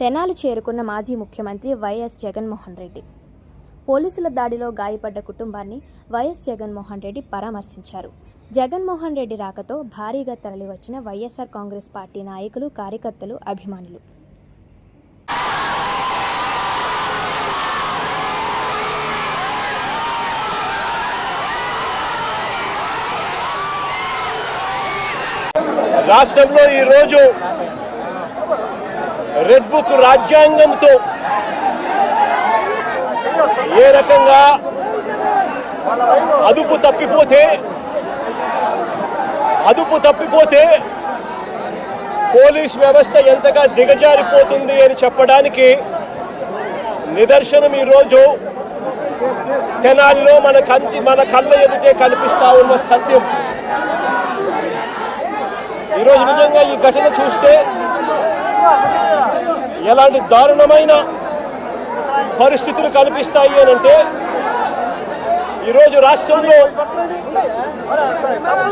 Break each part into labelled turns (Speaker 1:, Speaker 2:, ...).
Speaker 1: తెనాలి చేరుకున్న మాజీ ముఖ్యమంత్రి వైఎస్ జగన్మోహన్ రెడ్డి. పోలీసుల దాడిలో గాయపడ్డ కుటుంబాన్ని వైఎస్ జగన్మోహన్ రెడ్డి పరామర్శించారు. జగన్మోహన్ రెడ్డి రాకతో భారీగా తరలివచ్చిన వైఎస్ఆర్ కాంగ్రెస్ పార్టీ నాయకులు కార్యకర్తలు అభిమానులు.
Speaker 2: రాష్ట్రంలో ఈరోజు రెడ్ బుక్ రాజ్యాంగంతో ఏ రకంగా అదుపు తప్పిపోతే అదుపు తప్పిపోతే పోలీస్ వ్యవస్థ ఎంతగా దిగజారిపోతుంది అని చెప్పడానికి నిదర్శనం ఈరోజు తెనాలిలో మన కంటి మన కళ్ళ ఎదుటే కనిపిస్తా ఉన్న సత్యం. ఈరోజు నిజంగా ఈ ఘటన చూస్తే ఎలాంటి దారుణమైన పరిస్థితులు కనిపిస్తాయి అని అంటే ఈరోజు రాష్ట్రంలో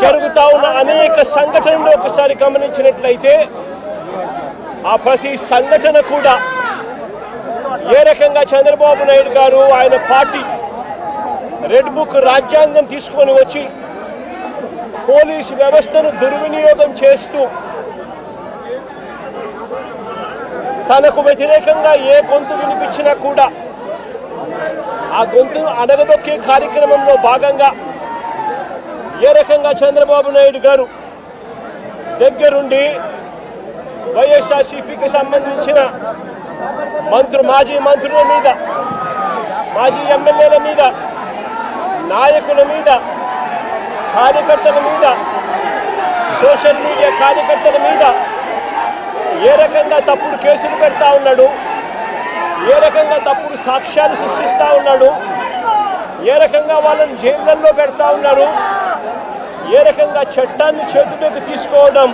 Speaker 2: జరుగుతా ఉన్న అనేక సంఘటనలు ఒకసారి గమనించినట్లయితే ఆ ప్రతి సంఘటన కూడా ఏ రకంగా చంద్రబాబు నాయుడు గారు ఆయన పార్టీ రెడ్ బుక్ రాజ్యాంగం తీసుకొని వచ్చి పోలీసు వ్యవస్థను దుర్వినియోగం చేస్తూ తనకు వ్యతిరేకంగా ఏ గొంతు వినిపించినా కూడా ఆ గొంతును అడగదొక్కే కార్యక్రమంలో భాగంగా ఏ రకంగా చంద్రబాబు నాయుడు గారు దగ్గరుండి వైఎస్ఆర్సీపీకి సంబంధించిన మంత్రు మాజీ మంత్రుల మీద మాజీ ఎమ్మెల్యేల మీద నాయకుల మీద కార్యకర్తల మీద సోషల్ మీడియా కార్యకర్తల మీద ఏ రకంగా తప్పుడు కేసులు పెడతా ఉన్నాడు? ఏ రకంగా తప్పుడు సాక్ష్యాలు సృష్టిస్తూ ఉన్నాడు? ఏ రకంగా వాళ్ళని జైళ్ళల్లో పెడతా ఉన్నారు ఏ రకంగా చట్టాన్ని చేతిలోకి తీసుకోవడం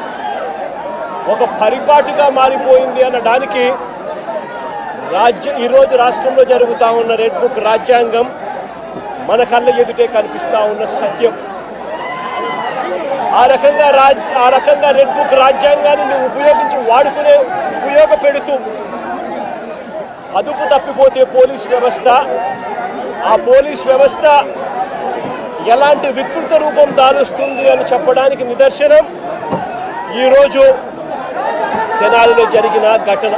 Speaker 2: ఒక పరిపాటుగా మారిపోయింది అనడానికి రాజ్య ఈరోజు రాష్ట్రంలో జరుగుతూ ఉన్న రెడ్ బుక్ రాజ్యాంగం మన కళ్ళ ఎదుటే కనిపిస్తూ ఉన్న సత్యం. ఆ రకంగా రాజ్ ఆ రకంగా రెడ్ బుక్ రాజ్యాంగాన్ని నువ్వు ఉపయోగించి వాడుకునే ఉపయోగపెడుతూ అదుపు తప్పిపోతే పోలీస్ వ్యవస్థ. ఆ పోలీస్ వ్యవస్థ ఎలాంటి వికృత రూపం దాలుస్తుంది అని చెప్పడానికి నిదర్శనం. ఈరోజు తెనాలిలో జరిగిన ఘటన.